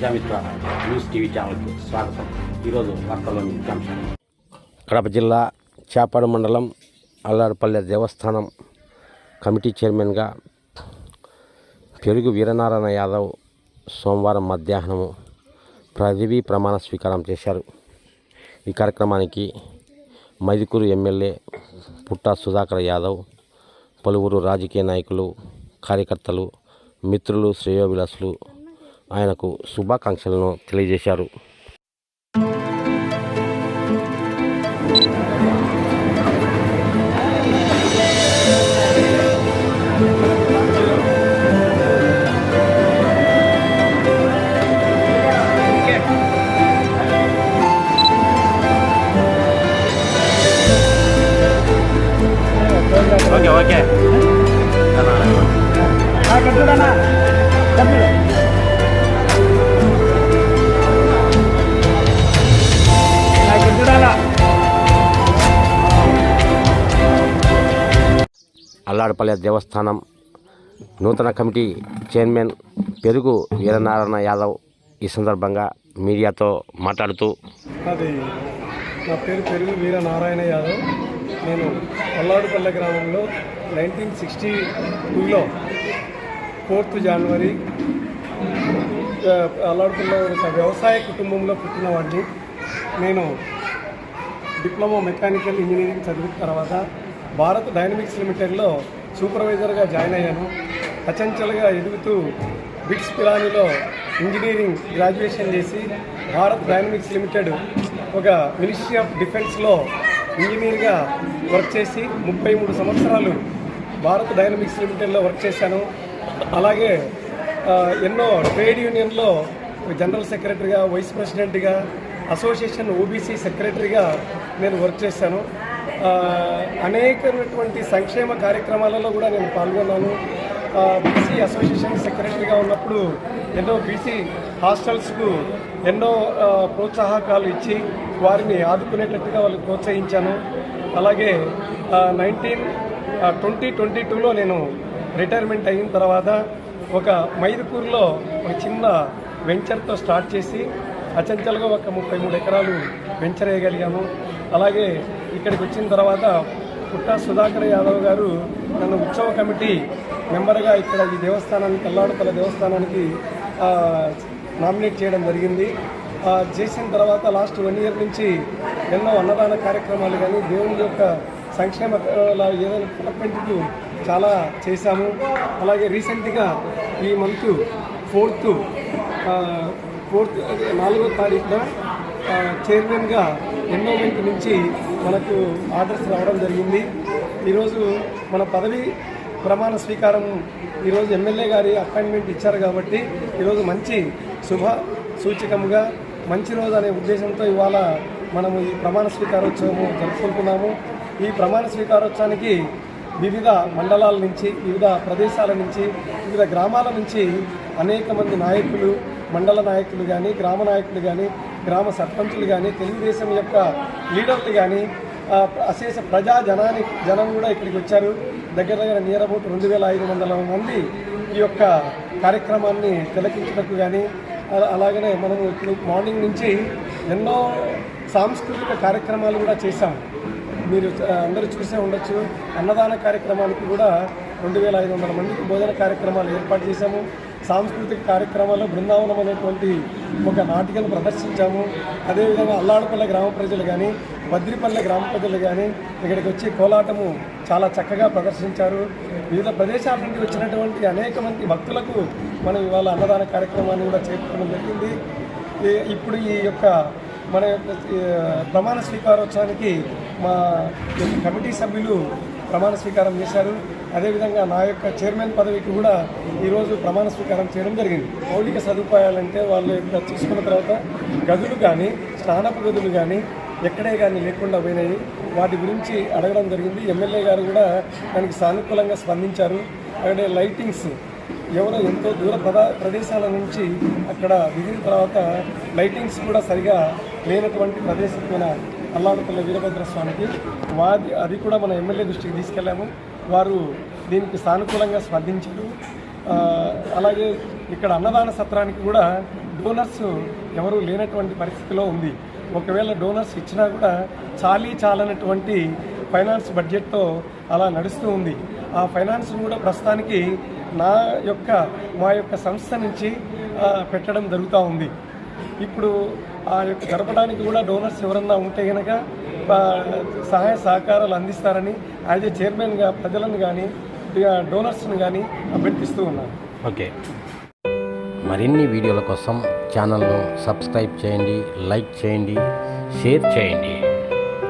Prajamitra news TV ఛానల్కి స్వాగతం. ఈరోజు వార్తల్లోని ముఖ్యాంశాలు కడప జిల్లా చేపాడు మండలం అల్లాడుపల్లె దేవస్థానం కమిటీ చైర్మన్గా పెరుగు వీరనారాయణ యాదవ్ సోమవారం మధ్యాహ్నము పదవీ ప్రమాణ స్వీకారం చేశారు. ఈ కార్యక్రమానికి మైదుకూరు ఎమ్మెల్యే పుట్టా సుధాకర్ యాదవ్ పలువురు రాజకీయ నాయకులు కార్యకర్తలు మిత్రులు శ్రేయోభిలాసులు ఆయనకు శుభాకాంక్షలను తెలియజేశారు. అల్లాడపల్లె దేవస్థానం నూతన కమిటీ చైర్మన్ పెరుగు వీరనారాయణ యాదవ్ ఈ సందర్భంగా మీడియాతో మాట్లాడుతూ అది నా పేరు పెరుగు వీర నారాయణ యాదవ్. నేను పల్లాడుపల్లె గ్రామంలో నైన్టీన్ సిక్స్టీ టూలో ఫోర్త్ జనవరి ఆ, అల్లాడుపల్లె ఒక వ్యవసాయ కుటుంబంలో పుట్టినవాడిని. నేను డిప్లొమా మెకానికల్ ఇంజనీరింగ్ చదివిన తర్వాత భారత్ డైనమిక్స్ లిమిటెడ్లో సూపర్వైజర్గా జాయిన్ అయ్యాను. అచంచలుగా ఎదుగుతూ బిట్స్ పిలానీలో ఇంజనీరింగ్ గ్రాడ్యుయేషన్ చేసి భారత్ డైనమిక్స్ లిమిటెడ్ ఒక మినిస్ట్రీ ఆఫ్ డిఫెన్స్లో ఇంజనీర్గా వర్క్ చేసి ముప్పై మూడు సంవత్సరాలు భారత్ డైనమిక్స్ లిమిటెడ్లో వర్క్ చేశాను. అలాగే ఎన్నో ట్రేడ్ యూనియన్లో జనరల్ సెక్రటరీగా వైస్ ప్రెసిడెంట్గా అసోసియేషన్ ఓబీసీ సెక్రటరీగా నేను వర్క్ చేశాను. అనేకమైనటువంటి సంక్షేమ కార్యక్రమాలలో కూడా నేను పాల్గొన్నాను. బీసీ అసోసియేషన్ సెక్రటరీగా ఉన్నప్పుడు ఎన్నో బీసీ హాస్టల్స్కు ఎన్నో ప్రోత్సాహకాలు ఇచ్చి వారిని ఆదుకునేటట్టుగా వాళ్ళకి ప్రోత్సహించాను. అలాగే నైన్టీన్ ట్వంటీ ట్వంటీ టూలో నేను రిటైర్మెంట్ అయిన తర్వాత ఒక మైదుకూరులో ఒక చిన్న వెంచర్తో స్టార్ట్ చేసి అచంచలుగా ఒక ముప్పై మూడు ఎకరాలు వెంచర్ వేయగలిగాము అలాగే ఇక్కడికి వచ్చిన తర్వాత పుట్టా సుధాకర్ యాదవ్ గారు నన్ను ఉత్సవ కమిటీ మెంబర్గా ఇక్కడ ఈ దేవస్థానానికి కల్లాడుతల దేవస్థానానికి నామినేట్ చేయడం జరిగింది. చేసిన తర్వాత లాస్ట్ వన్ ఇయర్ నుంచి ఎన్నో అన్నదాన కార్యక్రమాలు కానీ దేవుని యొక్క సంక్షేమ ఏదైనా డెవలప్మెంట్కు చాలా చేశాము. అలాగే రీసెంట్గా ఈ మంత్ ఫోర్త్ ఫోర్త్ నాలుగో తారీఖున చైర్మన్గా ఎండోమెంట్ నుంచి మనకు ఆర్డర్స్ రావడం జరిగింది. ఈరోజు మన పదవి ప్రమాణ స్వీకారం ఈరోజు ఎమ్మెల్యే గారి అపాయింట్మెంట్ ఇచ్చారు కాబట్టి ఈరోజు మంచి శుభ సూచకంగా మంచి రోజు అనే ఉద్దేశంతో ఇవాళ మనము ఈ ప్రమాణ స్వీకారోత్సవము జరుపుకుంటున్నాము. ఈ ప్రమాణ స్వీకారోత్సవానికి వివిధ మండలాల నుంచి వివిధ ప్రదేశాల నుంచి వివిధ గ్రామాల నుంచి అనేక మంది నాయకులు మండల నాయకులు కానీ గ్రామ నాయకులు కానీ గ్రామ సర్పంచులు కానీ తెలుగుదేశం యొక్క లీడర్లు కానీ అశేష ప్రజా జనానికి జనం కూడా ఇక్కడికి వచ్చారు. దగ్గర దగ్గర నియర్ అబౌట్ రెండు వేల ఐదు వందల మంది ఈ యొక్క కార్యక్రమాన్ని తిలకించడానికి కానీ అలాగనే మనము ఇప్పుడు మార్నింగ్ నుంచి ఎన్నో సాంస్కృతిక కార్యక్రమాలు కూడా చేశాము మీరు అందరూ చూసే ఉండొచ్చు. అన్నదాన కార్యక్రమానికి కూడా రెండు వేల ఐదు వందల మందికి భోజన కార్యక్రమాలు ఏర్పాటు చేశాము. సాంస్కృతిక కార్యక్రమాల్లో బృందావనం అనేటువంటి ఒక నాటికను ప్రదర్శించాము. అదేవిధంగా అల్లాడపల్లె గ్రామ ప్రజలు కానీ బద్రిపల్లె గ్రామ ప్రజలు కానీ ఇక్కడికి వచ్చి కోలాటము చాలా చక్కగా ప్రదర్శించారు. వివిధ ప్రదేశాల నుండి వచ్చినటువంటి అనేక మంది భక్తులకు మనం ఇవాళ అన్నదాన కార్యక్రమాన్ని కూడా చేపట్టడం జరిగింది. ఇప్పుడు ఈ యొక్క మన యొక్క ప్రమాణ స్వీకారోత్సవానికి మా కమిటీ సభ్యులు ప్రమాణ స్వీకారం చేశారు. అదేవిధంగా నా యొక్క చైర్మన్ పదవికి కూడా ఈరోజు ప్రమాణ స్వీకారం చేయడం జరిగింది. మౌలిక సదుపాయాలంటే వాళ్ళు ఇక్కడ తీసుకున్న తర్వాత గదులు కానీ స్నానపు గదులు కానీ ఎక్కడే కానీ లేకుండా పోయినాయి. వాటి గురించి అడగడం జరిగింది. ఎమ్మెల్యే గారు కూడా దానికి సానుకూలంగా స్పందించారు. అక్కడ లైటింగ్స్ ఎవరో ఎంతో దూర ప్రదా ప్రదేశాల నుంచి అక్కడ దిగిన తర్వాత లైటింగ్స్ కూడా సరిగా లేనటువంటి ప్రదేశమైన అల్లాడపల్లి వీరభద్ర స్వామికి వాది అది కూడా మన ఎమ్మెల్యే దృష్టికి తీసుకెళ్ళాము. వారు దీనికి సానుకూలంగా స్పందించారు. అలాగే ఇక్కడ అన్నదాన సత్రానికి కూడా డోనర్స్ ఎవరు లేనటువంటి పరిస్థితిలో ఉంది. ఒకవేళ డోనర్స్ ఇచ్చినా కూడా చాలీ చాలనటువంటి ఫైనాన్స్ బడ్జెట్తో అలా నడుస్తూ ఉంది. ఆ ఫైనాన్స్ కూడా ప్రస్తుతానికి నా యొక్క మా యొక్క సంస్థ నుంచి పెట్టడం జరుగుతూ ఉంది. ఇప్పుడు ఆ యొక్క జరపడానికి కూడా డోనర్స్ ఎవరన్నా ఉంటే కనుక సహాయ సహకారాలు అందిస్తారని యాజ్ ఏ చైర్మన్గా ప్రజలను కానీ డోనర్స్ని కానీ అభ్యర్థిస్తూ ఉన్నాను. ఓకే. మరిన్ని వీడియోల కోసం ఛానల్ను సబ్స్క్రైబ్ చేయండి లైక్ చేయండి షేర్ చేయండి.